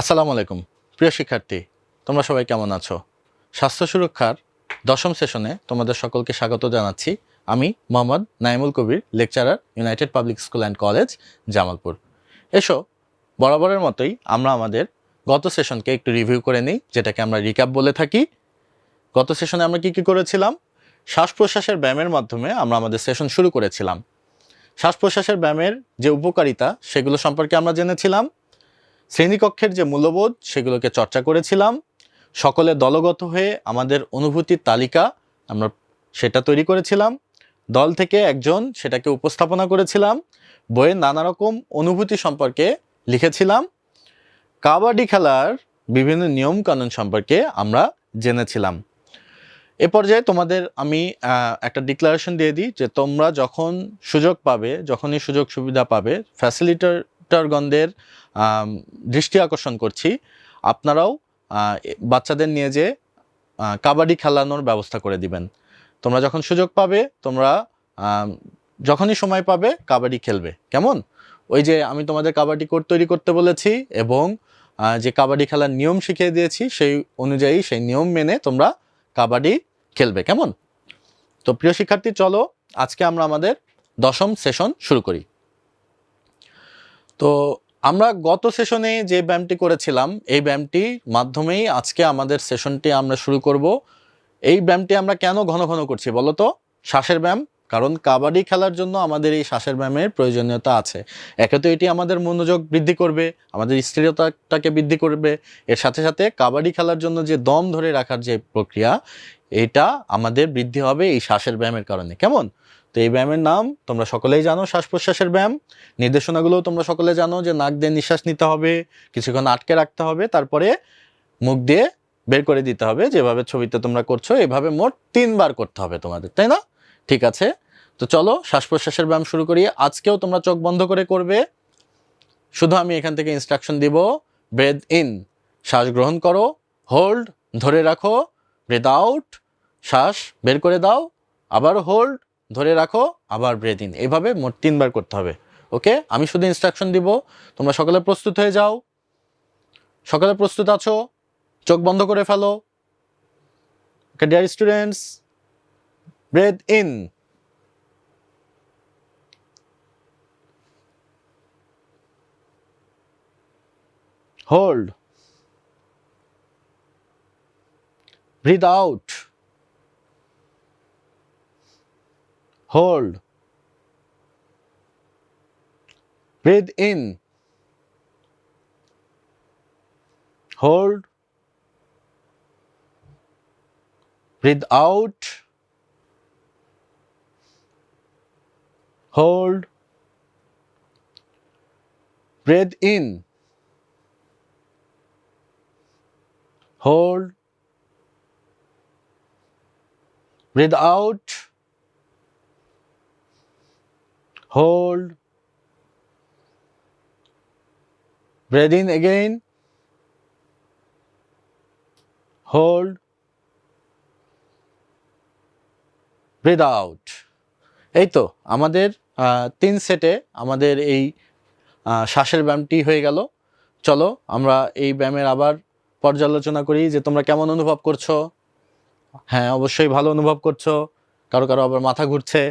আসসালামু আলাইকুম। প্রিয় শিক্ষার্থী, তোমরা সবাই কেমন আছো? স্বাস্থ্য সুরক্ষার দশম সেশনে তোমাদের সকলকে স্বাগত জানাচ্ছি আমি Mohammad Naimul Kabir, lecturer united public school and college, Jamalpur. এসো, বরাবরের মতোই আমরা আমাদের গত সেশনকে একটু রিভিউ করে নিই, যেটাকে আমরা রিক্যাপ বলে থাকি। গত সেশনে আমরা কি কি করেছিলাম? শ্বাস প্রশ্বাসের ব্যায়ামের মাধ্যমে আমরা আমাদের সেশন শুরু করেছিলাম। শ্বাস প্রশ্বাসের ব্যায়ামের যে উপকারিতা, সেগুলো সম্পর্কে আমরা জেনেছিলাম। শ্রেণীকক্ষের যে মূল্যবোধ, সেগুলোকে চর্চা করেছিলাম। সকলে দলগত হয়ে আমাদের অনুভূতির তালিকা আমরা সেটা তৈরি করেছিলাম। দল থেকে একজন সেটাকে উপস্থাপনা করেছিলাম। বইয়ের নানা রকম অনুভূতি সম্পর্কে লিখেছিলাম। কাবাডি খেলার বিভিন্ন নিয়ম কানুন সম্পর্কে আমরা জেনেছিলাম। এ পর্যায়ে তোমাদের আমি একটা ডিক্লারেশন দিয়ে দিই যে তোমরা যখন সুযোগ পাবে, যখনই সুযোগ সুবিধা পাবে ফ্যাসিলিটেটরগণদের আম, দৃষ্টি আকর্ষণ করছি। আপনারাও বাচ্চাদের নিয়ে যে কাবাডি খেলানোর ব্যবস্থা করে দিবেন। তোমরা যখন সুযোগ পাবে তোমরা যখনই সময় পাবে কাবাডি খেলবে। কেমন? ওই যে আমি তোমাদের কাবাডি কোর্ট তৈরি করতে বলেছি এবং যে কাবাডি খেলার নিয়ম শিখিয়ে দিয়েছি সেই অনুযায়ী সেই নিয়ম মেনে তোমরা কাবাডি খেলবে। কেমন? তো প্রিয় শিক্ষার্থী চলো আজকে আমরা আমাদের দশম সেশন শুরু করি। তো আমরা গত সেশনে যে ব্যায়ামটি করেছিলাম, এই ব্যায়ামটি মাধ্যমেই আজকে আমাদের সেশনটি আমরা শুরু করব। এই ব্যায়ামটি আমরা কেন ঘন ঘন করছি বলো তো? শ্বাসের ব্যায়াম, কারণ কাবাডি খেলার জন্য আমাদের এই শ্বাসের ব্যায়ামের প্রয়োজনীয়তা আছে। একে তো এটি আমাদের মনোযোগ বৃদ্ধি করবে, আমাদের স্থিরতাটাকে বৃদ্ধি করবে। এর সাথে সাথে কাবাডি খেলার জন্য যে দম ধরে রাখার যে প্রক্রিয়া, এটা আমাদের বৃদ্ধি হবে এই শ্বাসের ব্যায়ামের কারণে। কেমন? এই ব্যায়ামের নাম তোমরা সকলেই জানো, শ্বাস প্রশ্বাসের ব্যায়াম। নির্দেশনাগুলোও তোমরা সকলে জানো যে নাক দিয়ে নিঃশ্বাস নিতে হবে, কিছুক্ষণ আটকে রাখতে হবে, তারপরে মুখ দিয়ে বের করে দিতে হবে, যেভাবে ছবিতে তোমরা করছ, এভাবে মোট তিনবার করতে হবে তোমাদের, তাই না? ঠিক আছে? তো চলো, শ্বাস প্রশ্বাসের ব্যায়াম শুরু করি। আজকেও তোমরা চোখ বন্ধ করে করবে। শুধু আমি এখান থেকে ইনস্ট্রাকশন দিব ব্রেথ ইন শ্বাস গ্রহণ করো হোল্ড ধরে রাখো ব্রেথ আউট শ্বাস বের করে দাও, আবার হোল্ড ধরে রাখো, আবার ব্রেথ ইন এইভাবে মোট তিনবার করতে হবে। ওকে? আমি শুধু ইনস্ট্রাকশন দিব। তোমরা সকালে প্রস্তুত হয়ে যাও। সকালে প্রস্তুত আছো? চোখ বন্ধ করে ফেলো। Okay dear students breathe in hold breathe out hold breathe in hold breathe out hold breathe in hold breathe out hold. Breathe in again. Hold. Breathe out. এই তো আমাদের তিন সেটে আমাদের এই শ্বাসের ব্যায়ামটি হয়ে গেল। চলো আমরা এই ব্যায়ামের আবার পর্যালোচনা করি যে তোমরা কেমন অনুভব করছ? হ্যাঁ অবশ্যই ভালো অনুভব করছ। কারও কারও আবার মাথা ঘুরছে।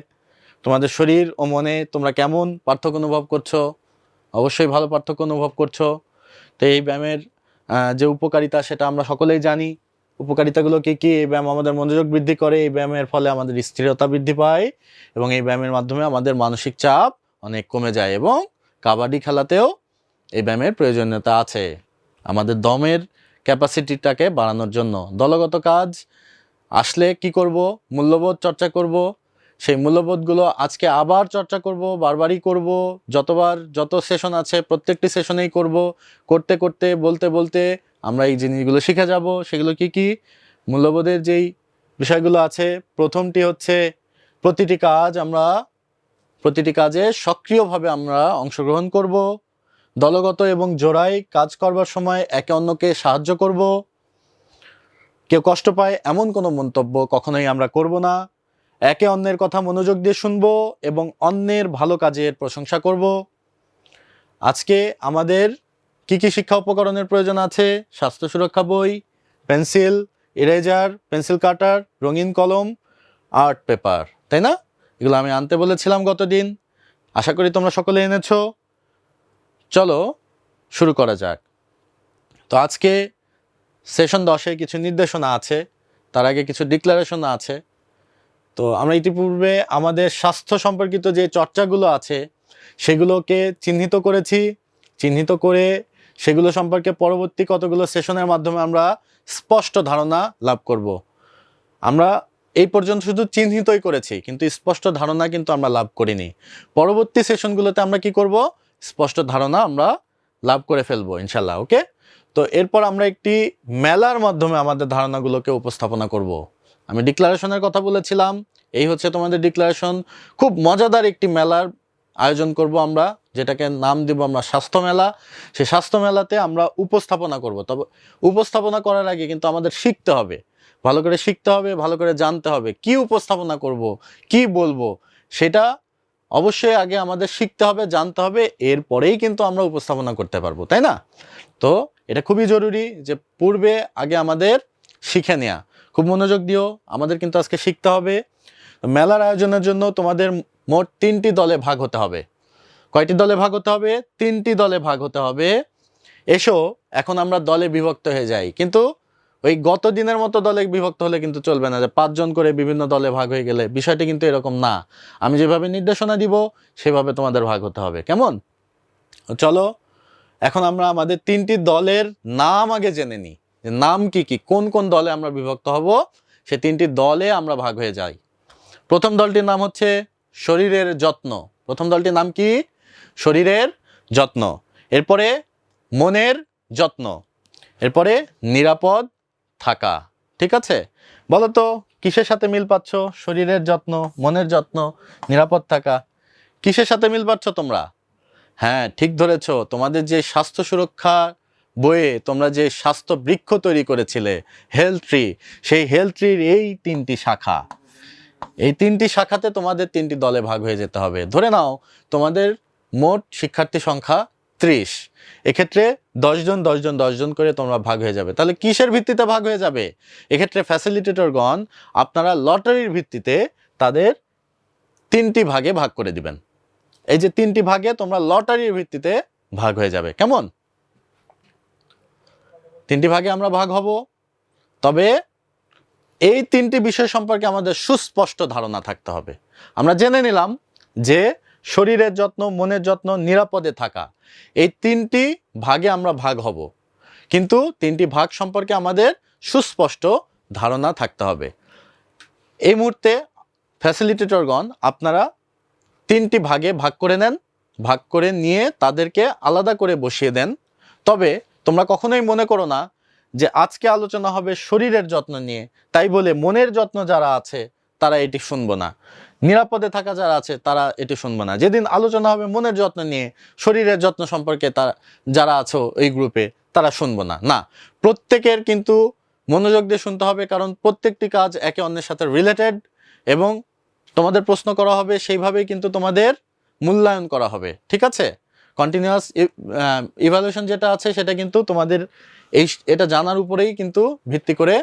তোমাদের শরীর ও মনে তোমরা কেমন পার্থক্য অনুভব করছ? অবশ্যই ভালো পার্থক্য অনুভব করছ। তো এই ব্যায়ামের যে উপকারিতা সেটা আমরা সকলেই জানি। উপকারিতাগুলো কী কী? এই ব্যায়াম আমাদের মনোযোগ বৃদ্ধি করে, এই ব্যায়ামের ফলে আমাদের স্থিরতা বৃদ্ধি পায় এবং এই ব্যায়ামের মাধ্যমে আমাদের মানসিক চাপ অনেক কমে যায় এবং কাবাডি খেলাতেও এই ব্যায়ামের প্রয়োজনীয়তা আছে। আমাদের দমের ক্যাপাসিটিটাকে বাড়ানোর জন্য দলগত কাজ, আসলে কি করব, মূল্যবোধ চর্চা করব সেই মূল্যবোধগুলো আজকে আবার চর্চা করব, বারবারই করব, যতবার যত সেশন আছে প্রত্যেকটি সেশনেই করব। করতে করতে, বলতে বলতে আমরা এই জিনিসগুলো শিখে যাব। সেগুলো কি কি? মূল্যবোধের যেই বিষয়গুলো আছে, প্রথমটি হচ্ছে প্রতিটি কাজ আমরা, প্রতিটি কাজে সক্রিয়ভাবে আমরা অংশগ্রহণ করব। দলগত এবং জোড়ায় কাজ করবার সময় একে অন্যকে সাহায্য করব। কেউ কষ্ট পায় এমন কোনো মন্তব্য কখনোই আমরা করব না। একে অন্যের কথা মনোযোগ দিয়ে শুনব এবং অন্যের ভালো কাজের প্রশংসা করব। আজকে আমাদের কি কি শিক্ষা উপকরণের প্রয়োজন আছে? স্বাস্থ্য সুরক্ষা বই, পেন্সিল, ইরেজার, পেন্সিল কাটার, রঙিন কলম, আর্ট পেপার, তাই না? এগুলো আমি আনতে বলেছিলাম গতদিন। আশা করি তোমরা সকলে এনেছো। চলো, শুরু করা যাক। তো আজকে সেশন দশে কিছু নির্দেশনা আছে, তার আগে কিছু ডিক্লারেশন আছে। তো আমরা ইতিপূর্বে আমাদের স্বাস্থ্য সম্পর্কিত যে চর্চাগুলো আছে, সেগুলোকে চিহ্নিত করেছি। চিহ্নিত করে সেগুলো সম্পর্কে পরবর্তী কতগুলো সেশনের মাধ্যমে আমরা স্পষ্ট ধারণা লাভ করব। আমরা এই পর্যন্ত শুধু চিহ্নিতই করেছি, কিন্তু স্পষ্ট ধারণা কিন্তু আমরা লাভ করিনি। পরবর্তী সেশনগুলোতে আমরা কি করব? স্পষ্ট ধারণা আমরা লাভ করে ফেলব ইনশাল্লাহ ওকে? তো এরপর আমরা একটি মেলার মাধ্যমে আমাদের ধারণাগুলোকে উপস্থাপনা করব। আমি ডিক্লারেশনের কথা বলেছিলাম। এই হচ্ছে তোমাদের ডিক্লারেশন খুব মজাদার একটি মেলার আয়োজন করব আমরা, যেটাকে নাম দিব আমরা স্বাস্থ্য মেলা। সেই স্বাস্থ্য মেলাতে আমরা উপস্থাপনা করব। তবে উপস্থাপনা করার আগে কিন্তু আমাদের শিখতে হবে। ভালো করে শিখতে হবে, ভালো করে জানতে হবে। কি উপস্থাপনা করব, কি বলব, সেটা অবশ্যই আগে আমাদের শিখতে হবে, জানতে হবে। এরপরেই কিন্তু আমরা উপস্থাপনা করতে পারব, তাই না? তো এটা খুবই জরুরি যে পূর্বে আগে আমাদের শিখে নেওয়া খুব মনোযোগ দিও, আমাদের কিন্তু আজকে শিখতে হবে। মেলার আয়োজনের জন্য তোমাদের মোট তিনটি দলে ভাগ হতে হবে। কয়টি দলে ভাগ হতে হবে? তিনটি দলে ভাগ হতে হবে। এসো, এখন আমরা দলে বিভক্ত হয়ে যাই। কিন্তু ওই গত দিনের মতো দলে বিভক্ত হলে কিন্তু চলবে না যে পাঁচজন করে বিভিন্ন দলে ভাগ হয়ে গেলে। বিষয়টি কিন্তু এরকম না। আমি যেভাবে নির্দেশনা দিব, সেভাবে তোমাদের ভাগ হতে হবে। কেমন? চলো, এখন আমরা আমাদের তিনটি দলের নাম আগে জেনে নিই। যে নাম কি কি? কোন কোন দলে আমরা বিভক্ত হব? সে তিনটি দলে আমরা ভাগ হয়ে যাই। প্রথম দলটির নাম হচ্ছে শরীরের যত্ন। প্রথম দলটির নাম কি? শরীরের যত্ন। এরপরে মনের যত্ন। এরপরে নিরাপদ থাকা। ঠিক আছে? বলো তো কিসের সাথে মিল পাচ্ছ? শরীরের যত্ন, মনের যত্ন, নিরাপদ থাকা। কিসের সাথে মিল পাচ্ছ তোমরা? হ্যাঁ ঠিক ধরেছ। তোমাদের যে স্বাস্থ্য সুরক্ষা বইয়ে তোমরা যে স্বাস্থ্য বৃক্ষ তৈরি করেছিলে হেলথ ট্রি সেই হেলথ ট্রির এই তিনটি শাখা। এই তিনটি শাখাতে তোমাদের তিনটি দলে ভাগ হয়ে যেতে হবে। ধরে নাও, তোমাদের মোট শিক্ষার্থী সংখ্যা ত্রিশ। এক্ষেত্রে দশজন দশজন দশজন করে তোমরা ভাগ হয়ে যাবে। তাহলে কিসের ভিত্তিতে ভাগ হয়ে যাবে? এক্ষেত্রে ফ্যাসিলিটেটরগণ আপনারা লটারির ভিত্তিতে তাদের তিনটি ভাগে ভাগ করে দিবেন। এই যে তিনটি ভাগে তোমরা লটারির ভিত্তিতে ভাগ হয়ে যাবে। কেমন? তিনটি ভাগে আমরা ভাগ হব। তবে এই তিনটি বিষয় সম্পর্কে আমাদের সুস্পষ্ট ধারণা থাকতে হবে। আমরা জেনে নিলাম যে শরীরের যত্ন, মনের যত্ন, নিরাপদে থাকা, এই তিনটি ভাগে আমরা ভাগ হব। কিন্তু তিনটি ভাগ সম্পর্কে আমাদের সুস্পষ্ট ধারণা থাকতে হবে। এই মুহূর্তে ফ্যাসিলিটেটরগণ আপনারা তিনটি ভাগে ভাগ করে নেন, ভাগ করে নিয়ে তাদেরকে আলাদা করে বসিয়ে দেন। তবে তোমরা কখনোই মনে করো না যে আজকে আলোচনা হবে শরীরের যত্ন নিয়ে। তাই বলে মনের যত্ন যারা আছে, তারা এটি শুনব না। নিরাপদে থাকা যারা আছে, তারা এটি শুনব না। যেদিন আলোচনা হবে মনের যত্ন নিয়ে, শরীরের যত্ন সম্পর্কে তারা, যারা আছো এই গ্রুপে, তারা শুনব না। না, প্রত্যেকের কিন্তু মনোযোগ দিয়ে শুনতে হবে, কারণ প্রত্যেকটি কাজ একে অন্যের সাথে রিলেটেড এবং তোমাদের প্রশ্ন করা হবে, সেইভাবেই কিন্তু তোমাদের মূল্যায়ন করা হবে। ঠিক আছে? কন্টিনিউয়াস ইভ্যালুয়েশন যেটা আছে, সেটা কিন্তু তোমাদের এই, এটা জানার উপরেই কিন্তু ভিত্তি করে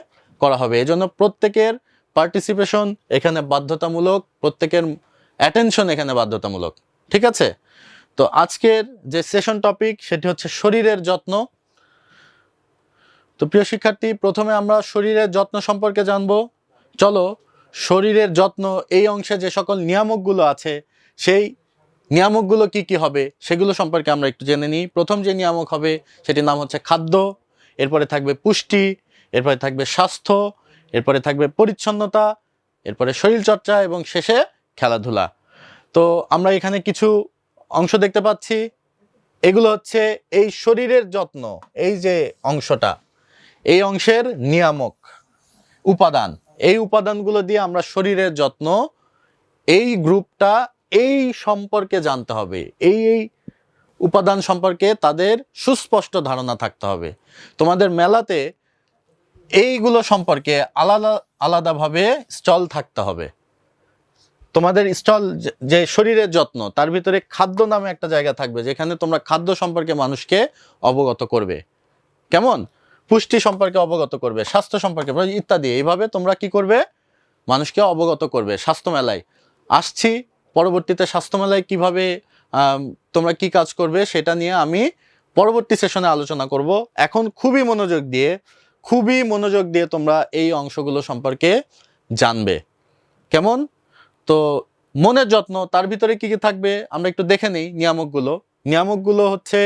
করা হবে। এই জন্য প্রত্যেকের পার্টিসিপেশন এখানে বাধ্যতামূলক, প্রত্যেকের অ্যাটেনশন এখানে বাধ্যতামূলক। ঠিক আছে? তো আজকের যে সেশন টপিক সেটি হচ্ছে শরীরের যত্ন। তো প্রিয় শিক্ষার্থী, প্রথমে আমরা শরীরের যত্ন সম্পর্কে জানব। চলো, শরীরের যত্ন এই অংশে যে সকল নিয়ামকগুলো আছে, সেই নিয়ামকগুলো কি কি হবে সেগুলো সম্পর্কে আমরা একটু জেনে নিই। প্রথম যে নিয়ামক হবে সেটির নাম হচ্ছে খাদ্য, এরপরে থাকবে পুষ্টি, এরপরে থাকবে স্বাস্থ্য, এরপরে থাকবে পরিচ্ছন্নতা, এরপরে শরীরচর্চা এবং শেষে খেলাধুলা। তো আমরা এখানে কিছু অংশ দেখতে পাচ্ছি। এগুলো হচ্ছে এই শরীরের যত্ন, এই যে অংশটা, এই অংশের নিয়ামক, উপাদান। এই উপাদানগুলো দিয়ে আমরা শরীরের যত্ন, এই গ্রুপটা এই সম্পর্কে জানতে হবে, এই এই উপাদান সম্পর্কে তাদের সুস্পষ্ট ধারণা থাকতে হবে। তোমাদের মেলাতে এইগুলো সম্পর্কে আলাদা, আলাদাভাবে স্টল থাকতে হবে। তোমাদের স্টল যে শরীরের যত্ন, তার ভিতরে খাদ্য নামে একটা জায়গা থাকবে, যেখানে তোমরা খাদ্য সম্পর্কে মানুষকে অবগত করবে। কেমন? পুষ্টি সম্পর্কে অবগত করবে, স্বাস্থ্য সম্পর্কে ইত্যাদি। এইভাবে তোমরা কি করবে? মানুষকে অবগত করবে। স্বাস্থ্য মেলায়। আসছি পরবর্তীতে স্বাস্থ্যমেলায় কীভাবে তোমরা কি কাজ করবে সেটা নিয়ে আমি পরবর্তী সেশনে আলোচনা করব। এখন খুবই মনোযোগ দিয়ে, খুবই মনোযোগ দিয়ে তোমরা এই অংশগুলো সম্পর্কে জানবে। কেমন? তো মনের যত্ন, তার ভিতরে কি কি থাকবে আমরা একটু দেখে নিই নিয়ামকগুলো। নিয়ামকগুলো হচ্ছে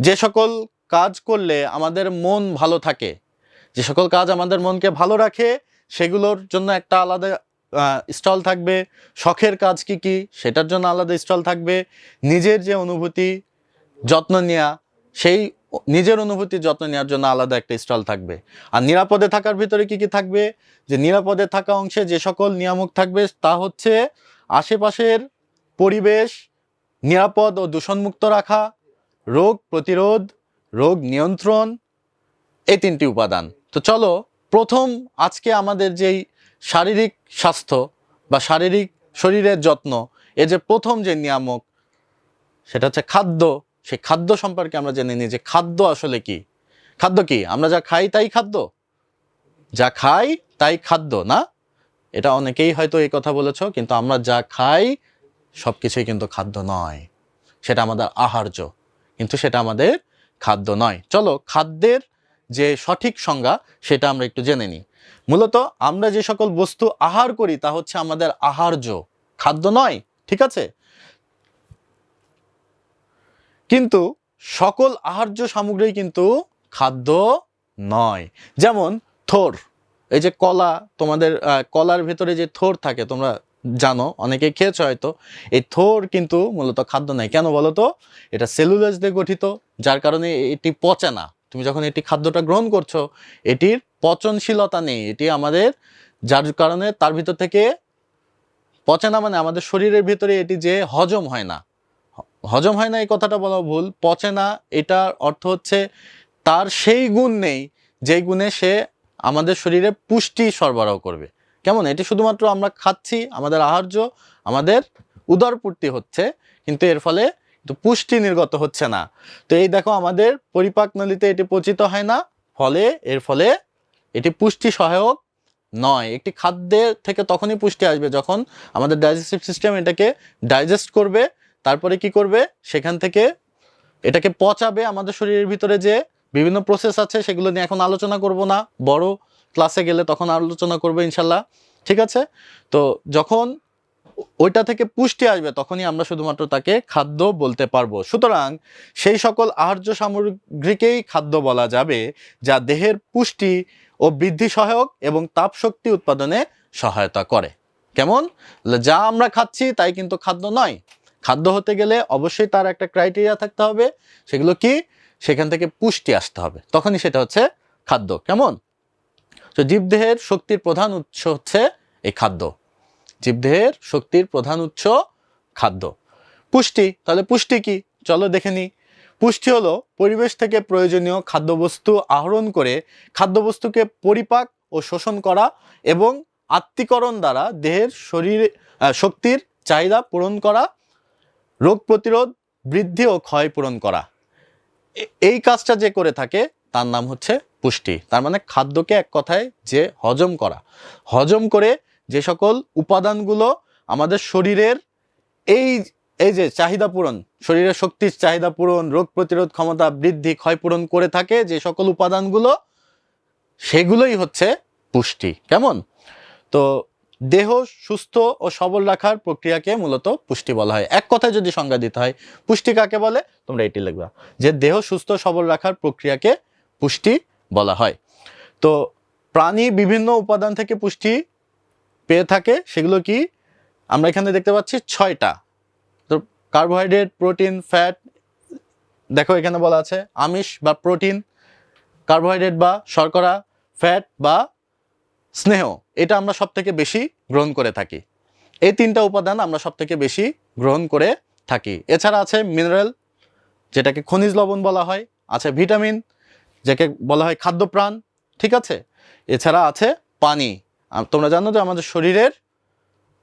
যে সকল কাজ করলে আমাদের মন ভালো থাকে, যে সকল কাজ আমাদের মনকে ভালো রাখে, সেগুলোর জন্য একটা আলাদা স্টল থাকবে, শখের কাজ কি কি, সেটার জন্য আলাদা স্টল থাকবে। নিজের যে অনুভূতি, যত্ন নেওয়া সেই নিজের অনুভূতি, যত্ন নেওয়ার জন্য আলাদা একটা স্টল থাকবে। আর নিরাপদে থাকার ভিতরে কি কি থাকবে? যে নিরাপদে থাকা অংশে যে সকল নিয়ামক থাকবে, তা হচ্ছে আশেপাশের পরিবেশ, নিরাপদ ও দূষণমুক্ত রাখা, রোগ প্রতিরোধ, রোগ নিয়ন্ত্রণ, এই তিনটি উপাদান। তো চলো, প্রথম আজকে আমাদের যেই শারীরিক স্বাস্থ্য বা শারীরিক শরীরের যত্ন এ যে প্রথম যে নিয়ামক, সেটা হচ্ছে খাদ্য। সেই খাদ্য সম্পর্কে আমরা জেনে নিই যে খাদ্য আসলে কি। খাদ্য কি? আমরা যা খাই তাই খাদ্য? যা খাই তাই খাদ্য, না? এটা অনেকেই হয়তো এই কথা বলেছ, কিন্তু আমরা যা খাই সব কিছুই কিন্তু খাদ্য নয়। সেটা আমাদের আহার্য, কিন্তু সেটা আমাদের খাদ্য নয়। চলো, খাদ্যের যে সঠিক সংজ্ঞা, সেটা আমরা একটু জেনে নিই। মূলত আমরা যে সকল বস্তু আহার করি তা হচ্ছে আমাদের আহার্য। খাদ্য নয়, ঠিক আছে? কিন্তু সকল আহার্য সামগ্রী কিন্তু খাদ্য নয়। যেমন থোর, এই যে কলা, তোমাদের কলার ভেতরে যে থোর থাকে, তোমরা জানো, অনেকে খেয়েছো হয়তো, এই থোর কিন্তু মূলত খাদ্য নয়। কেন বলো তো? এটা সেলুলোজ দিয়ে গঠিত, যার কারণে এটি পচে না। তুমি যখন এটি খাদ্যটা গ্রহণ করছ, এটির পচনশীলতা নেই। এটি আমাদের যার কারণে তার ভিতর থেকে পচে না মানে আমাদের শরীরের ভিতরে এটি যে হজম হয় না। হজম হয় না এই কথাটা বলা ভুল। পচে না, এটার অর্থ হচ্ছে তার সেই গুণ নেই, যেই গুণে সে আমাদের শরীরে পুষ্টি সরবরাহ করবে। কেমন? এটি শুধুমাত্র আমরা খাচ্ছি, আমাদের আহার্য, আমাদের উদরপূর্তি হচ্ছে, কিন্তু এর ফলে কিন্তু পুষ্টি নির্গত হচ্ছে না। তো এই দেখো আমাদের পরিপাক নলিতে এটি পচিত হয় না, ফলে এর ফলে এটি পুষ্টি সহায়ক নয়। একটি খাদ্যের থেকে তখনই পুষ্টি আসবে যখন আমাদের ডাইজেস্টিভ সিস্টেম এটাকে ডাইজেস্ট করবে, তারপরে কি করবে? সেখান থেকে এটাকে পচাবে আমাদের শরীরের ভিতরে যে বিভিন্ন প্রসেস আছে, সেগুলো নিয়ে এখন আলোচনা করব না। বড় ক্লাসে গেলে তখন আলোচনা করব ইনশাল্লাহ। ঠিক আছে? তো যখন ওইটা থেকে পুষ্টি আসবে, তখনই আমরা শুধুমাত্র তাকে খাদ্য বলতে পারব। সুতরাং সেই সকল আহার্য সামগ্রীকেই খাদ্য বলা যাবে, যা দেহের পুষ্টি ও বৃদ্ধি সহায়ক এবং তাপ শক্তি উৎপাদনে সহায়তা করে। কেমন? যা আমরা খাচ্ছি তাই কিন্তু খাদ্য নয়। খাদ্য হতে গেলে অবশ্যই তার একটা ক্রাইটেরিয়া থাকতে হবে, সেগুলো কি? সেখান থেকে পুষ্টি আসতে হবে। তখনই সেটা হচ্ছে খাদ্য। কেমন? তো জীবদেহের শক্তির প্রধান উৎস হচ্ছে এই খাদ্য। জীবদেহের শক্তির প্রধান উৎস খাদ্য। পুষ্টি, তাহলে পুষ্টি কি? চলো দেখে নিই পুষ্টি হলো পরিবেশ থেকে প্রয়োজনীয় খাদ্যবস্তু আহরণ করে খাদ্যবস্তুকে পরিপাক ও শোষণ করা এবং আত্মীকরণ দ্বারা দেহের শরীর শক্তির চাহিদা পূরণ করা, রোগ প্রতিরোধ বৃদ্ধি ও ক্ষয় পূরণ করা। এই কাজটা যে করে থাকে, তার নাম হচ্ছে পুষ্টি। তার মানে খাদ্যকে এক কথায় যে হজম করা। হজম করে যে সকল উপাদানগুলো আমাদের শরীরের এই এই যে চাহিদা পূরণ, শরীরের শক্তির চাহিদা পূরণ, রোগ প্রতিরোধ ক্ষমতা বৃদ্ধি, ক্ষয় পূরণ করে থাকে যে সকল উপাদানগুলো, সেগুলোই হচ্ছে পুষ্টি। কেমন? তো দেহ সুস্থ ও সবল রাখার প্রক্রিয়াকে মূলত পুষ্টি বলা হয়। এক কথায় যদি সংজ্ঞা দিতে হয়, পুষ্টি কাকে বলে? তোমরা এটি লিখবা। যে দেহ সুস্থ সবল রাখার প্রক্রিয়াকে পুষ্টি বলা হয়। তো প্রাণী বিভিন্ন উপাদান থেকে পুষ্টি পেয়ে থাকে, সেগুলো কি? আমরা এখানে দেখতে পাচ্ছি ছয়টা। তো কার্বোহাইড্রেট প্রোটিন ফ্যাট দেখো এখানে বলা আছে, আমিষ বা প্রোটিন কার্বোহাইড্রেট বা শর্করা ফ্যাট বা স্নেহ, এটা আমরা সব থেকে বেশি গ্রহণ করে থাকি। এই তিনটা উপাদান আমরা সব থেকে বেশি গ্রহণ করে থাকি। এছাড়া আছে মিনারেল যেটাকে খনিজ লবণ বলা হয়, আছে ভিটামিন যাকে বলা হয় খাদ্যপ্রাণ, ঠিক আছে? এছাড়া আছে পানি। তোমরা জানো যে আমাদের শরীরের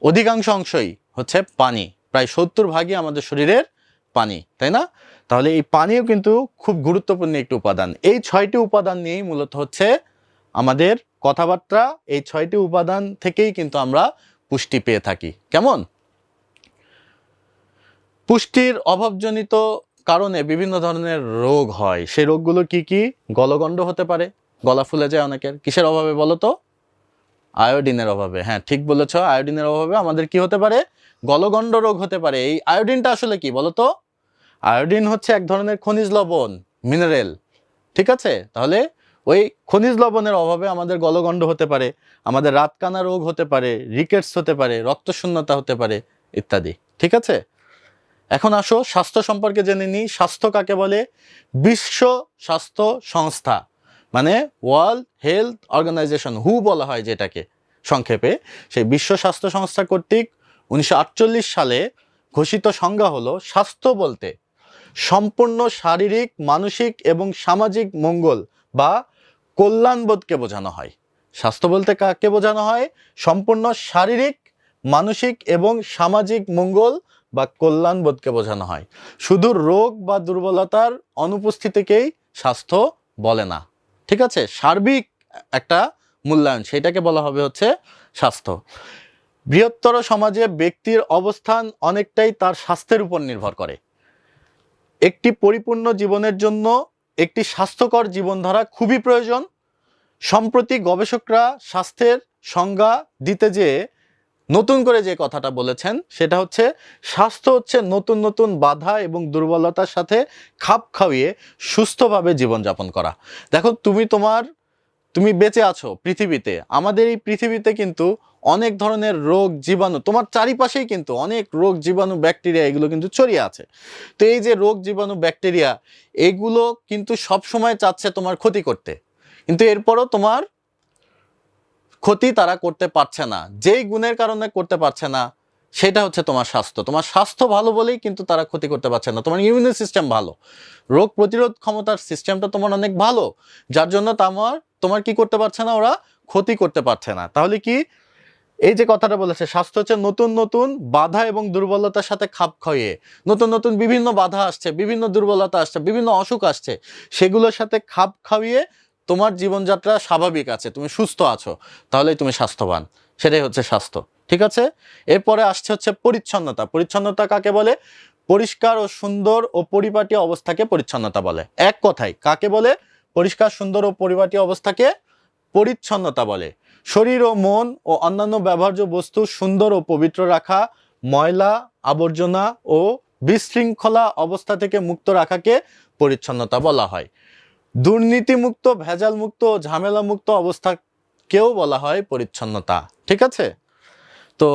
অধিকাংশ অংশই হচ্ছে পানি। প্রায় সত্তর ভাগই আমাদের শরীরের পানি, তাই না? তাহলে এই পানিও কিন্তু খুব গুরুত্বপূর্ণ একটি উপাদান। এই ছয়টি উপাদান নিয়েই মূলত হচ্ছে আমাদের কথাবার্তা, এই ছয়টি উপাদান থেকেই কিন্তু আমরা পুষ্টি পেয়ে থাকি। কেমন? পুষ্টির অভাবজনিত কারণে বিভিন্ন ধরনের রোগ হয়। সেই রোগগুলো কি কি? গলগণ্ড হতে পারে, গলা ফুলে যায় অনেকের। কিসের অভাবে বলো তো? আয়োডিনের অভাবে। হ্যাঁ ঠিক বলেছ, আয়োডিনের অভাবে আমাদের কি হতে পারে? গলগণ্ড রোগ হতে পারে। এই আয়োডিনটা আসলে কি বলো তো আয়োডিন হচ্ছে এক ধরনের খনিজ লবণ মিনারেল ঠিক আছে? তাহলে ওই খনিজ লবণের অভাবে আমাদের গলগণ্ড হতে পারে, আমাদের রাতকানা রোগ হতে পারে রিকেটস হতে পারে, রক্তশূন্যতা হতে পারে, ইত্যাদি, ঠিক আছে? এখন আসো, স্বাস্থ্য সম্পর্কে জেনে নিই। স্বাস্থ্য কাকে বলে? বিশ্ব স্বাস্থ্য সংস্থা। মানে ওয়ার্ল্ড হেলথ অর্গানাইজেশন, হু বলা হয় যেটাকে সংক্ষেপে, সেই বিশ্ব স্বাস্থ্য সংস্থা কর্তৃক উনিশশো আটচল্লিশ সালে ঘোষিত সংজ্ঞা হলো স্বাস্থ্য বলতে সম্পূর্ণ শারীরিক, মানসিক এবং সামাজিক মঙ্গল বা কল্যাণবোধকে বোঝানো হয়। স্বাস্থ্য বলতে কাকে বোঝানো হয়? সম্পূর্ণ শারীরিক, মানসিক এবং সামাজিক মঙ্গল বা কল্যাণবোধকে বোঝানো হয়। শুধু রোগ বা দুর্বলতার অনুপস্থিতিকেই স্বাস্থ্য বলে না। ঠিক আছে? সার্বিক একটা মূল্যায়ন, সেটাকে বলা হবে হচ্ছে স্বাস্থ্য। বৃহত্তর সমাজে ব্যক্তির অবস্থান অনেকটাই তার স্বাস্থ্যের উপর নির্ভর করে। একটি পরিপূর্ণ জীবনের জন্য একটি স্বাস্থ্যকর জীবনধারা খুবই প্রয়োজন। সম্প্রতি গবেষকরা স্বাস্থ্যের সংজ্ঞা দিতে যেয়ে নতুন করে যে কথাটা বলেছেন, সেটা হচ্ছে স্বাস্থ্য হচ্ছে নতুন নতুন বাধা এবং দুর্বলতার সাথে খাপ খাইয়ে সুস্থভাবে জীবনযাপন করা। দেখো, তুমি তোমার, তুমি বেঁচে আছো পৃথিবীতে। আমাদের এই পৃথিবীতে কিন্তু অনেক ধরনের রোগ, জীবাণু, তোমার চারিপাশেই কিন্তু অনেক রোগ, জীবাণু, ব্যাকটেরিয়া, এগুলো কিন্তু ছড়িয়ে আছে। তো এই যে রোগ, জীবাণু, ব্যাকটেরিয়া, এগুলো কিন্তু সব সময় চাচ্ছে তোমার ক্ষতি করতে। কিন্তু এরপরও তোমার ক্ষতি তারা করতে পারছে না, যেই গুণের কারণে করতে পারছে না, সেটা হচ্ছে তোমার স্বাস্থ্য। তোমার স্বাস্থ্য ভালো বলেই কিন্তু তারা ক্ষতি করতে পারছে না। তোমার ইমিউনি সিস্টেম ভালো। রোগ প্রতিরোধ ক্ষমতার সিস্টেমটা তোমার অনেক ভালো, যার জন্য তোমার তোমার কি করতে পারছে না, ওরা ক্ষতি করতে পারছে না। তাহলে কি? এই যে কথাটা বলেছে, স্বাস্থ্য হচ্ছে নতুন নতুন বাধা এবং দুর্বলতার সাথে খাপ খাইয়ে। নতুন নতুন বিভিন্ন বাধা আসছে, বিভিন্ন দুর্বলতা আসছে, বিভিন্ন অসুখ আসছে। সেগুলোর সাথে খাপ খাইয়ে তোমার জীবনযাত্রা স্বাভাবিক আছে, তুমি সুস্থ আছো, তাহলেই তুমি স্বাস্থ্যবান। সেটাই হচ্ছে স্বাস্থ্য, ঠিক আছে? এরপরে আসছে হচ্ছে পরিচ্ছন্নতা। পরিচ্ছন্নতা কাকে বলে? পরিষ্কার ও সুন্দর ও পরিপাটি অবস্থাকে পরিচ্ছন্নতা বলে। এক কথায়, কাকে বলে? পরিষ্কার, সুন্দর ও পরিপাটি অবস্থাকে পরিচ্ছন্নতা বলে। শরীর ও মন ও অন্যান্য ব্যবহার্য বস্তু সুন্দর ও পবিত্র রাখা, ময়লা, আবর্জনা ও বিশৃঙ্খলা অবস্থা থেকে মুক্ত রাখাকে পরিচ্ছন্নতা বলা হয়। দুর্নীতিমুক্ত, ভেজালমুক্ত, ঝামেলামুক্ত অবস্থাকেও বলা হয় পরিচ্ছন্নতা, ঠিক আছে? তো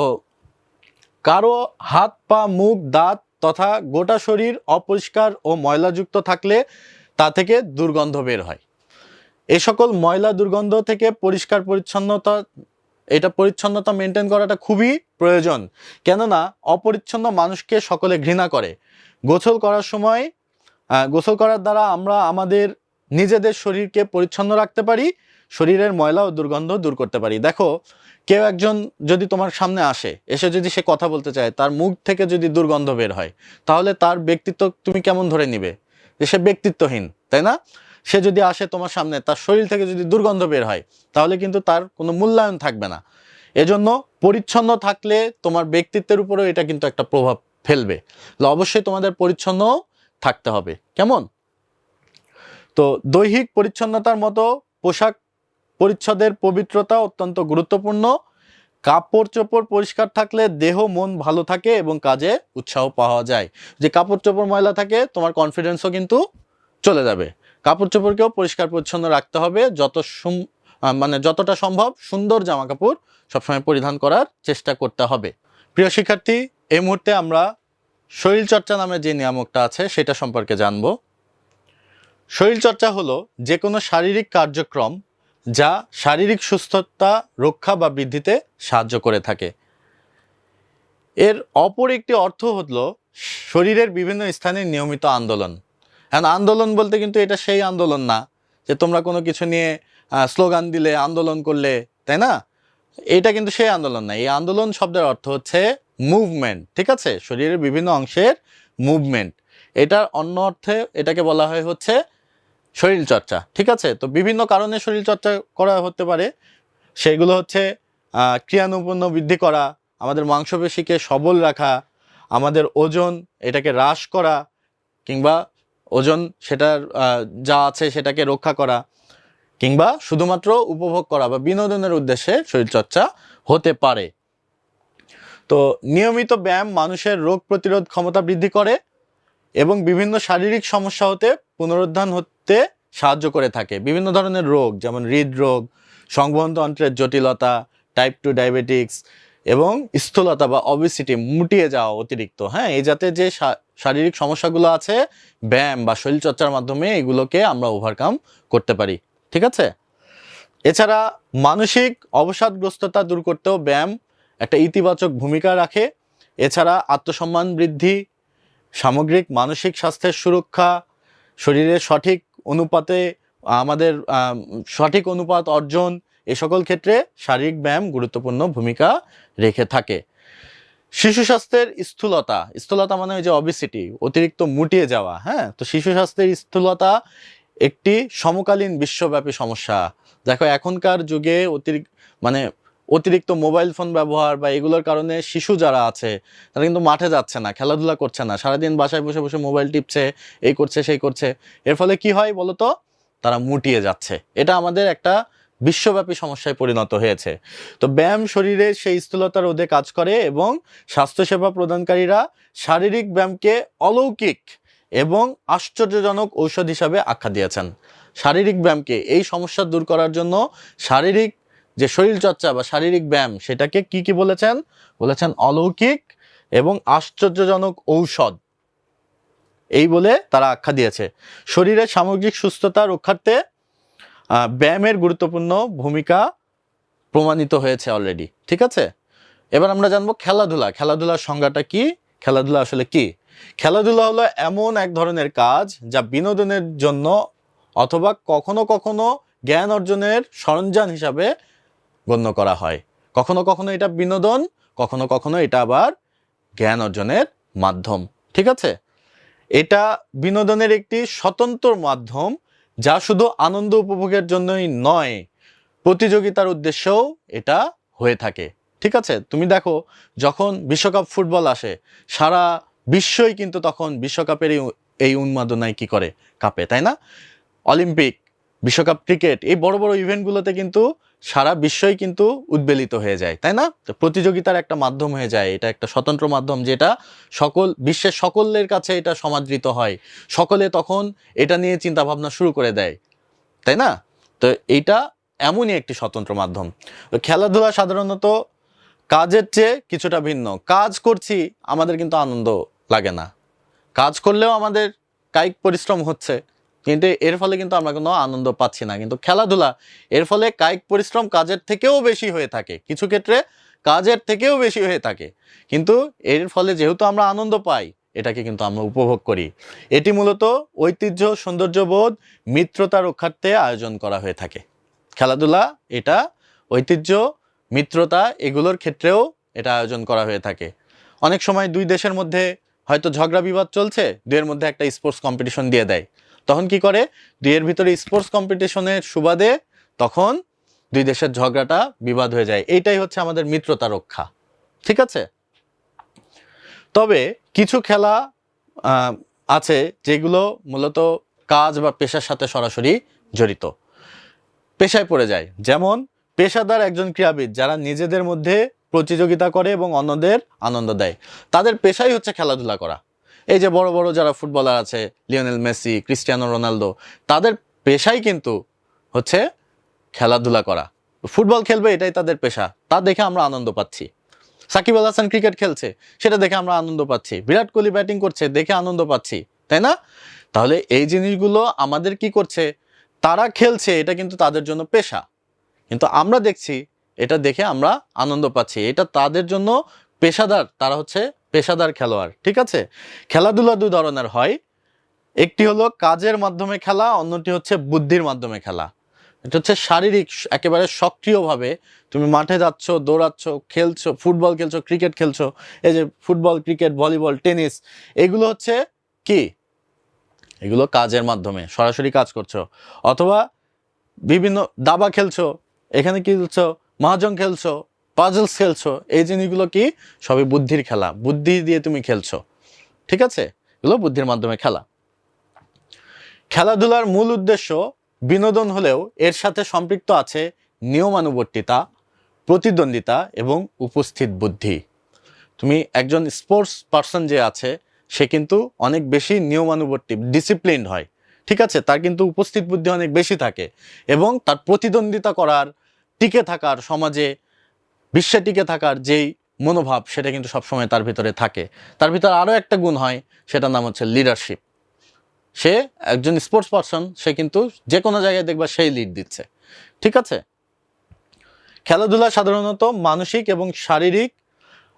কারও হাত, পা, মুখ, দাঁত তথা গোটা শরীর অপরিষ্কার ও ময়লাযুক্ত থাকলে তা থেকে দুর্গন্ধ বের হয়। এই সকল ময়লা দুর্গন্ধ থেকে পরিষ্কার পরিচ্ছন্নতা, এটা পরিচ্ছন্নতা মেনটেন করাটা খুবই প্রয়োজন। কেননা অপরিচ্ছন্ন মানুষকে সকলে ঘৃণা করে। গোসল করার সময় গোসল করার দ্বারা আমরা আমাদের নিজেদের শরীরকে পরিচ্ছন্ন রাখতে পারি, শরীরের ময়লা ও দুর্গন্ধ দূর করতে পারি। দেখো, কেউ একজন যদি তোমার সামনে আসে, এসে যদি সে কথা বলতে চায়, তার মুখ থেকে যদি দুর্গন্ধ বের হয়, তাহলে তার ব্যক্তিত্ব তুমি কেমন ধরে নিবে? যে সে ব্যক্তিত্বহীন, তাই না? সে যদি আসে তোমার সামনে, তার শরীর থেকে যদি দুর্গন্ধ বের হয়, তাহলে কিন্তু তার কোনো মূল্যায়ন থাকবে না। এজন্য পরিচ্ছন্ন থাকলে তোমার ব্যক্তিত্বের উপরেও এটা কিন্তু একটা প্রভাব ফেলবে। অবশ্যই তোমাদের পরিচ্ছন্ন থাকতে হবে। কেমন? তো দৈহিক পরিচ্ছন্নতার মতো পোশাক পরিচ্ছদের পবিত্রতা অত্যন্ত গুরুত্বপূর্ণ। কাপড় চোপড় পরিষ্কার থাকলে দেহ, মন ভালো থাকে এবং কাজে উৎসাহ পাওয়া যায়। যে কাপড় চোপড় ময়লা থাকে, তোমার কনফিডেন্সও কিন্তু চলে যাবে। কাপড় চোপড়কেও পরিষ্কার পরিচ্ছন্ন রাখতে হবে। যত মানে যতটা সম্ভব সুন্দর জামা কাপড় সবসময় পরিধান করার চেষ্টা করতে হবে। প্রিয় শিক্ষার্থী, এই মুহূর্তে আমরা শরীরচর্চা নামে যে নিয়ামকটা আছে, সেটা সম্পর্কে জানব। শরীরচর্চা হলো যে কোনো শারীরিক কার্যক্রম যা শারীরিক সুস্থতা রক্ষা বা বৃদ্ধিতে সাহায্য করে থাকে। এর অপর একটি অর্থ হলো শরীরের বিভিন্ন স্থানে নিয়মিত আন্দোলন। এখন আন্দোলন বলতে কিন্তু এটা সেই আন্দোলন না যে তোমরা কোনো কিছু নিয়ে স্লোগান দিলে, আন্দোলন করলে, তাই না? এটা কিন্তু সেই আন্দোলন না। এই আন্দোলন শব্দের অর্থ হচ্ছে মুভমেন্ট ঠিক আছে? শরীরের বিভিন্ন অংশের মুভমেন্ট এটার অন্য অর্থে এটাকে বলা হয় হচ্ছে শরীর চর্চা ঠিক আছে? তো বিভিন্ন কারণে শরীর চর্চা করা হতে পারে। সেগুলো হচ্ছে আহ, ক্রিয়ানুপন্ন বৃদ্ধি করা আমাদের মাংসপেশিকে সবল রাখা আমাদের ওজন এটাকে হ্রাস করা কিংবা ওজন সেটার যা আছে সেটাকে রক্ষা করা কিংবা শুধুমাত্র উপভোগ করা বা বিনোদনের উদ্দেশ্যে শরীরচর্চা হতে পারে। তো নিয়মিত ব্যায়াম মানুষের রোগ প্রতিরোধ ক্ষমতা বৃদ্ধি করে এবং বিভিন্ন শারীরিক সমস্যা হতে পুনরুত্থান হতে সাহায্য করে থাকে। বিভিন্ন ধরনের রোগ, যেমন হৃদরোগ সংবহনতন্ত্রের জটিলতা টাইপ টু ডায়াবেটিক্স এবং স্থূলতা বা অবিসিটি মুটিয়ে যাওয়া অতিরিক্ত। হ্যাঁ এই জাতের যে শারীরিক সমস্যাগুলো আছে, ব্যায়াম বা শরীরচর্চার মাধ্যমে এগুলোকে আমরা ওভারকাম করতে পারি। ঠিক আছে? এছাড়া মানসিক অবসাদগ্রস্ততা দূর করতেও ব্যায়াম একটা ইতিবাচক ভূমিকা রাখে। এছাড়া আত্মসম্মান বৃদ্ধি, সামগ্রিক মানসিক স্বাস্থ্যের সুরক্ষা, শরীরের সঠিক অনুপাতে, আমাদের সঠিক অনুপাত অর্জন এ সকল ক্ষেত্রে শারীরিক ব্যায়াম গুরুত্বপূর্ণ ভূমিকা রেখে থাকে। শিশু স্বাস্থ্যের স্থূলতা স্থূলতা মানে ওই যে অবিসিটি অতিরিক্ত মুটিয়ে যাওয়া হ্যাঁ? তো শিশু স্বাস্থ্যের স্থূলতা একটি সমকালীন বিশ্বব্যাপী সমস্যা। দেখো, এখনকার যুগে অতিরিক্ত মানে অতিরিক্ত মোবাইল ফোন ব্যবহার বা এগুলোর কারণে শিশু যারা আছে, তারা কিন্তু মাঠে যাচ্ছে না, খেলাধুলা করছে না, সারাদিন বাসায় বসে বসে মোবাইল টিপছে, এই করছে, সেই করছে। এর ফলে কি হয় বলো তো তারা মুটিয়ে যাচ্ছে। এটা আমাদের একটা বিশ্বব্যাপী সমস্যায় পরিণত হয়েছে। তো ব্যায়াম শরীরে সেই স্থূলতা রোধে কাজ করে এবং স্বাস্থ্যসেবা প্রদানকারীরা শারীরিক ব্যায়ামকে অলৌকিক এবং আশ্চর্যজনক ঔষধ হিসাবে আখ্যা দিয়েছেন। শারীরিক ব্যায়ামকে এই সমস্যা দূর করার জন্য শারীরিক যে শরীরচর্চা বা শারীরিক ব্যায়াম, সেটাকে কি কি বলেছেন? বলেছেন অলৌকিক এবং আশ্চর্যজনক ঔষধ। এই বলে তারা আখ্যা দিয়েছে। শরীরের সামগ্রিক সুস্থতা রক্ষার্থে ব্যায়ামের গুরুত্বপূর্ণ ভূমিকা প্রমাণিত হয়েছে অলরেডি ঠিক আছে? এবার আমরা জানব খেলাধুলা। খেলাধুলার সংজ্ঞাটা কি? খেলাধুলা আসলে কি? খেলাধুলা হলো এমন এক ধরনের কাজ যা বিনোদনের জন্য অথবা কখনো কখনো জ্ঞান অর্জনের সরঞ্জাম হিসাবে গণ্য করা হয়। কখনো কখনো এটা বিনোদন, কখনো কখনো এটা আবার জ্ঞান অর্জনের মাধ্যম। ঠিক আছে? এটা বিনোদনের একটি স্বতন্ত্র মাধ্যম যা শুধু আনন্দ উপভোগের জন্যই নয়, প্রতিযোগিতার উদ্দেশ্যেও এটা হয়ে থাকে। ঠিক আছে? তুমি দেখো, যখন বিশ্বকাপ ফুটবল আসে, সারা বিশ্বই কিন্তু তখন বিশ্বকাপের এই উন্মাদনায় কি করে? কাঁপে, তাই না? অলিম্পিক, বিশ্বকাপ ক্রিকেট, এই বড় বড় ইভেন্টগুলোতে কিন্তু সারা বিশ্বই কিন্তু উদ্বেলিত হয়ে যায়, তাই না? তো প্রতিযোগিতার একটা মাধ্যম হয়ে যায়, এটা একটা স্বতন্ত্র মাধ্যম যেটা সকল, বিশ্বের সকলের কাছে এটা সমাদৃত হয়। সকলে তখন এটা নিয়ে চিন্তা ভাবনা শুরু করে দেয়, তাই না? তো এইটা এমনই একটি স্বতন্ত্র মাধ্যম। তো খেলাধুলা সাধারণত কাজের চেয়ে কিছুটা ভিন্ন। কাজ করছি, আমাদের কিন্তু আনন্দ লাগে না। কাজ করলেও আমাদের কায়িক পরিশ্রম হচ্ছে। কিন্তু এর ফলে কিন্তু আমরা কোনো আনন্দ পাচ্ছি না। কিন্তু খেলাধুলা এর ফলে কায়িক পরিশ্রম কাজের থেকেও বেশি হয়ে থাকে। কিছু ক্ষেত্রে কাজের থেকেও বেশি হয়ে থাকে। কিন্তু এর ফলে যেহেতু আমরা আনন্দ পাই, এটাকে কিন্তু আমরা উপভোগ করি। এটি মূলত ঐতিহ্য, সৌন্দর্যবোধ, মিত্রতা রক্ষার্থে আয়োজন করা হয়ে থাকে। খেলাধুলা, এটা ঐতিহ্য, মিত্রতা, এগুলোর ক্ষেত্রেও এটা আয়োজন করা হয়ে থাকে। অনেক সময় দুই দেশের মধ্যে হয়তো ঝগড়া বিবাদ চলছে দুয়ের মধ্যে একটা স্পোর্টস কম্পিটিশন দিয়ে দেয়। তখন কি করে? দুইয়ের ভিতরে স্পোর্টস কম্পিটিশনের সুবাদে তখন দুই দেশের ঝগড়াটা বিবাদ হয়ে যায়। এইটাই হচ্ছে আমাদের মিত্রতা রক্ষা। ঠিক আছে? তবে কিছু খেলা আছে যেগুলো মূলত কাজ বা পেশার সাথে সরাসরি জড়িত। পেশায় পড়ে যায় যেমন পেশাদার একজন ক্রীড়াবিদ যারা নিজেদের মধ্যে প্রতিযোগিতা করে এবং অন্যদের আনন্দ দেয়। তাদের পেশাই হচ্ছে খেলাধুলা করা। এই যে বড় বড় যারা ফুটবলার আছে, লিওনেল মেসি, ক্রিস্টিয়ানো রোনালদো, তাদের পেশাই কিন্তু হচ্ছে খেলাধুলা করা। ফুটবল খেলবে, এটাই তাদের পেশা। তা দেখে আমরা আনন্দ পাচ্ছি। সাকিব আল হাসান ক্রিকেট খেলছে, সেটা দেখে আমরা আনন্দ পাচ্ছি। বিরাট কোহলি ব্যাটিং করছে, দেখে আনন্দ পাচ্ছি, তাই না? তাহলে এই জিনিসগুলো আমাদের কি করছে? তারা খেলছে, এটা কিন্তু তাদের জন্য পেশা। কিন্তু আমরা দেখছি, এটা দেখে আমরা আনন্দ পাচ্ছি। এটা তাদের জন্য পেশাদার, তারা হচ্ছে পেশাদার খেলোয়াড়, ঠিক আছে? খেলাধুলা দু ধরনের হয়। একটি হলো কাজের মাধ্যমে খেলা, অন্যটি হচ্ছে বুদ্ধির মাধ্যমে খেলা। এটা হচ্ছে শারীরিক, একেবারে সক্রিয়ভাবে তুমি মাঠে যাচ্ছ, দৌড়াচ্ছ, খেলছো, ফুটবল খেলছো, ক্রিকেট খেলছো, এই যে ফুটবল, ক্রিকেট, ভলিবল, টেনিস, এগুলো হচ্ছে কি? এগুলো কাজের মাধ্যমে, সরাসরি কাজ করছ। অথবা বিভিন্ন দাবা খেলছো, এখানে কি খেলছো মাহাজং খেলছো পাজলস খেলছো, এই জিনিসগুলো কি? সবই বুদ্ধির খেলা। বুদ্ধি দিয়ে তুমি খেলছো। ঠিক আছে? এগুলো বুদ্ধির মাধ্যমে খেলা। খেলাধুলার মূল উদ্দেশ্য বিনোদন হলেও এর সাথে সম্পৃক্ত আছে নিয়মানুবর্তিতা, প্রতিদ্বন্দ্বিতা এবং উপস্থিত বুদ্ধি। তুমি একজন স্পোর্টস পার্সন যে আছে, সে কিন্তু অনেক বেশি নিয়মানুবর্তী ডিসিপ্লিন হয়। ঠিক আছে? তার কিন্তু উপস্থিত বুদ্ধি অনেক বেশি থাকে এবং তার প্রতিদ্বন্দ্বিতা করার, টিকে থাকার সমাজে বিশ্বে টিকে থাকার যেই মনোভাব, সেটা কিন্তু সবসময় তার ভিতরে থাকে। তার ভিতরে আরও একটা গুণ হয়, সেটার নাম হচ্ছে লিডারশিপ সে একজন স্পোর্টস পারসন সে কিন্তু যে কোনো জায়গায় দেখবা সেই লিড দিচ্ছে। ঠিক আছে? খেলাধুলা সাধারণত মানসিক এবং শারীরিক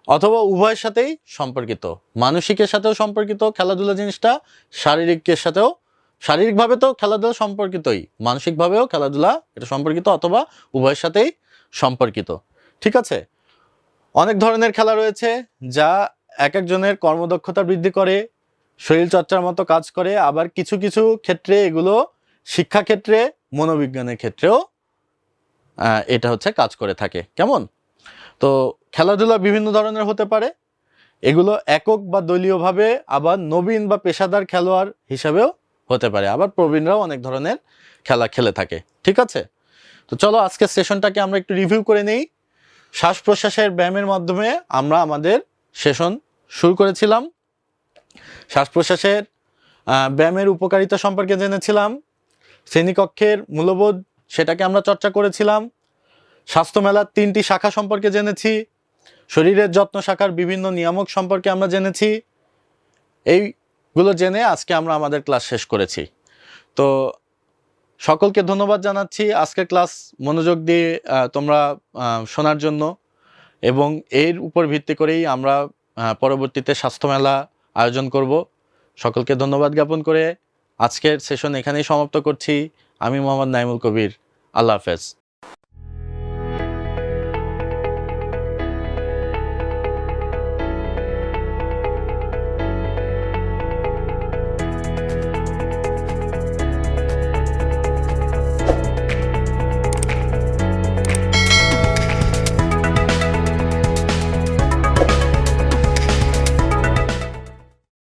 অথবা উভয়ের সাথেই সম্পর্কিত। মানসিকের সাথেও সম্পর্কিত খেলাধুলা জিনিসটা, শারীরিকের সাথেও, শারীরিকভাবে তো খেলাধুলা সম্পর্কিতই, মানসিকভাবেও খেলাধুলা এটা সম্পর্কিত অথবা উভয়ের সাথেই সম্পর্কিত। ঠিক আছে? অনেক ধরনের খেলা রয়েছে যা এক একজনের কর্মদক্ষতা বৃদ্ধি করে, শরীর চর্চার মতো কাজ করে, আবার কিছু কিছু ক্ষেত্রে এগুলো শিক্ষাক্ষেত্রে, মনোবিজ্ঞানের ক্ষেত্রেও এটা হচ্ছে কাজ করে থাকে। কেমন? তো খেলাধুলা বিভিন্ন ধরনের হতে পারে। এগুলো একক বা দলীয়ভাবে আবার নবীন বা পেশাদার খেলোয়াড় হিসাবেও হতে পারে। আবার প্রবীণরাও অনেক ধরনের খেলা খেলে থাকে। ঠিক আছে? তো চলো আজকের সেশনটাকে আমরা একটু রিভিউ করে নেই। শ্বাস প্রশ্বাসের ব্যায়ামের মাধ্যমে আমরা আমাদের সেশন শুরু করেছিলাম। শ্বাস প্রশ্বাসের ব্যায়ামের উপকারিতা সম্পর্কে জেনেছিলাম। শ্রেণীকক্ষের মূল্যবোধ সেটাকে আমরা চর্চা করেছিলাম। স্বাস্থ্য মেলার তিনটি শাখা সম্পর্কে জেনেছি। শরীরের যত্ন শাখার বিভিন্ন নিয়ামক সম্পর্কে আমরা জেনেছি। এইগুলো জেনে আজকে আমরা আমাদের ক্লাস শেষ করেছি। তো সকলকে ধন্যবাদ জানাচ্ছি। আজকের ক্লাস মনোযোগ দিয়ে তোমরা শোনার জন্য এবং এর উপর ভিত্তি করেই আমরা পরবর্তীতে স্বাস্থ্যমেলা আয়োজন করব। সকলকে ধন্যবাদ জ্ঞাপন করে আজকের সেশন এখানেই সমাপ্ত করছি। আমি মোহাম্মদ নাইমুল কবির। আল্লাহ হাফেজ।